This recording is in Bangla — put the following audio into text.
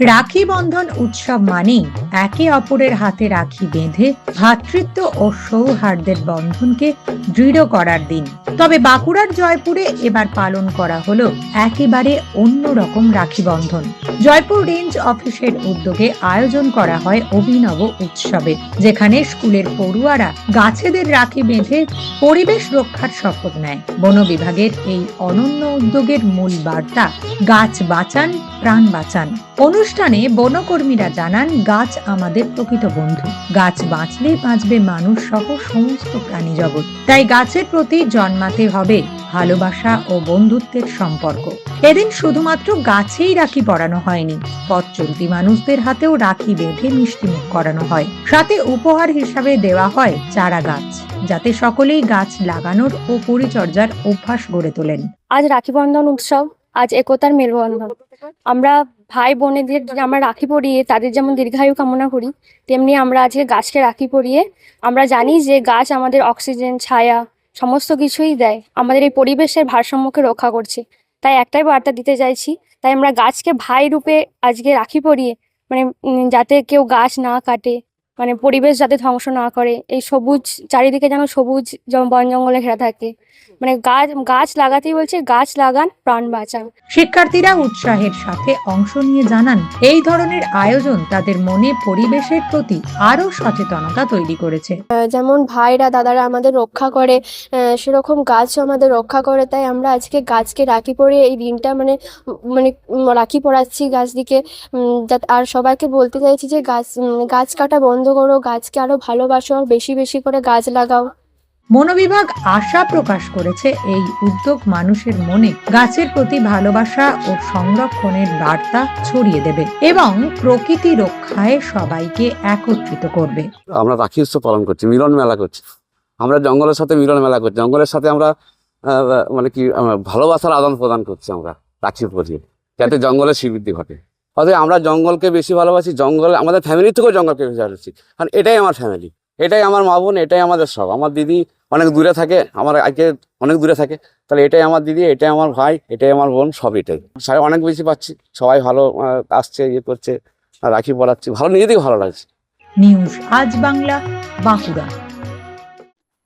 রাখি বন্ধন উৎসব মানেই একে অপরের হাতে রাখি বেঁধে ভ্রাতৃত্ব ও সৌহার্দ্যের বন্ধনকে দৃঢ় করার দিন। তবে বাঁকুড়ার জয়পুরে এবার পালন করা হলো একেবারে অন্যরকম রাখি বন্ধন। জয়পুর রেঞ্জ অফিসের উদ্যোগে আয়োজন করা হয় অভিনব উৎসবে, যেখানে স্কুলের পড়ুয়ারা গাছেদের রাখি বেঁধে পরিবেশ রক্ষার শপথ নেয়। বন বিভাগের এই অনন্য উদ্যোগের মূল বার্তা, গাছ বাঁচান, প্রাণ বাঁচান। অনুষ্ঠানে বনকর্মীরা জানান, গাছ আমাদের প্রকৃত বন্ধু। গাছ বাঁচলে বাঁচবে মানুষ সহ সমস্ত প্রাণী জগৎ। তাই গাছের প্রতি জন্মাতে হবে ভালোবাসা ও বন্ধুত্বের সম্পর্ক। এদিন শুধুমাত্র গাছেই রাখি পরানো হয়নি পথ চলতি মানুষদের হাতেও রাখি বেঁধে মিষ্টিমুখ করানো হয়। সাথে উপহার হিসাবে দেওয়া হয় চারা গাছ, যাতে সকলেই গাছ লাগানোর ও পরিচর্যার অভ্যাস গড়ে তোলেন। আজ রাখি বন্ধন উৎসব, আজ একতার মেলবন্ধন। আমরা ভাই বোনেদের আমরা রাখি পরিয়ে তাদের যেমন দীর্ঘায়ু কামনা করি, তেমনি আমরা আজকে গাছকে রাখি পরিয়ে আমরা জানি যে গাছ আমাদের অক্সিজেন, ছায়া, সমস্ত কিছুই দেয়, আমাদের এই পরিবেশের ভারসাম্যকে রক্ষা করছে। তাই একটাই বার্তা দিতে চাইছি, তাই আমরা গাছকে ভাই রূপে আজকে রাখি পরিয়ে মানে যাতে কেউ গাছ না কাটে। মানে পরিবেশ যাতে ধ্বংস না করে এই সবুজ চারিদিকে যেন সবুজ বন জঙ্গলে ঘেরা থাকে। মানে গাছ গাছ লাগাতেই বলছে গাছ লাগান প্রাণ বাঁচান। শিক্ষার্থীরা উৎসাহের সাথে অংশ নিয়ে জানান এই ধরনের আয়োজন তাদের মনে পরিবেশের প্রতি আরও সচেতনতা তৈরি করেছে। যেমন ভাইরা দাদারা আমাদের রক্ষা করে সেরকম গাছও আমাদের রক্ষা করে তাই আমরা আজকে গাছকে রাখি পরে এই দিনটা মানে মানে রাখি পড়াচ্ছি গাছ দিকে যাতে আর সবাইকে বলতে চাইছি যে গাছ গাছ কাটা বন্ধ করো গাছকে আরও ভালোবাসো বেশি বেশি করে গাছ লাগাও। মনোবিভাগ আশা প্রকাশ করেছে এই উদ্যোগ মানুষের মনে গাছের প্রতি ভালোবাসা ও সংরক্ষণের বার্তা ছড়িয়ে দেবে এবং প্রকৃতি রক্ষায় সবাইকে একত্রিত করবে। আমরা রাখি উৎসব পালন করছি মিলন মেলা করছি। আমরা জঙ্গলের সাথে মিলন মেলা করছি জঙ্গলের সাথে আমরা আহ, মানে কি ভালোবাসার আদান প্রদান করছি আমরা রাখি পরিয়ে যাতে জঙ্গলের শ্রীবৃদ্ধি ঘটে। অতএব আমরা জঙ্গলকে বেশি ভালোবাসি, জঙ্গল আমাদের ফ্যামিলির থেকেও জঙ্গলকে বেশি ভালোবাসি। কারণ এটাই আমার ফ্যামিলি এটাই আমার মা বোন, এটাই আমাদের সব। আমার দিদি অনেক দূরে থাকে, আমার আজকে অনেক দূরে থাকে। তাহলে এটাই আমার দিদি, এটাই আমার ভাই, এটাই আমার বোন, সব এটাই। সবাই অনেক বেশি পাচ্ছি, সবাই ভালো আসছে ইয়ে করছে, রাখি পড়াচ্ছি, ভালো, নিজেদেরই ভালো লাগছে। নিউজ আজ বাংলা, বাঁকুড়া।